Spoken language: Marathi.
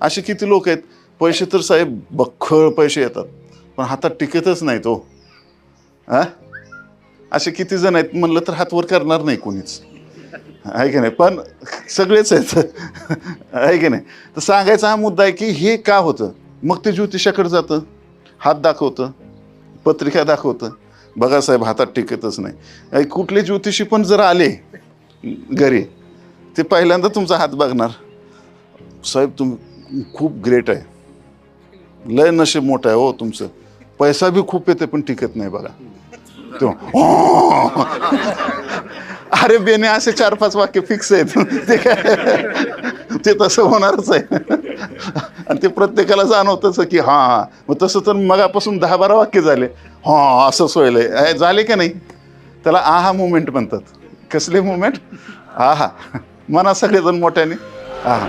असे किती लोक आहेत? पैसे तर साहेब बख्खळ पैसे येतात. पण हातात टिकतच नाही तो हो. हां? असे किती जण आहेत? म्हणलं तर हातवर करणार नाही कोणीच. आहे की नाही? पण सगळेच आहेत. आहे की नाही? तर सांगायचा हा मुद्दा आहे की हे का होतं? मग ते ज्योतिषाकडे जातं. हात दाखवतं. पत्रिका दाखवतं. बघा साहेब हातात टिकतच नाही. कुठले ज्योतिषी पण जर आले घरी ते पहिल्यांदा तुमचा हात बघणार. साहेब तुम खूप ग्रेट आहे. लय नशीब मोठं आहे हो तुमचं. पैसा बी खूप येते पण टिकत नाही बघा. तो अरे बेने असे चार पाच वाक्य फिक्स आहेत. ते काय? ते तसं होणारच आहे. आणि ते प्रत्येकाला जाणवतच की हां हां. मग तसं तर मगापासून दहा बारा वाक्य झाले. हां असं सोयलं आहे झाले का नाही? त्याला आहा मुमेंट म्हणतात. कसले मुमेंट आहा म्हणा सगळेजण मोठ्याने आहा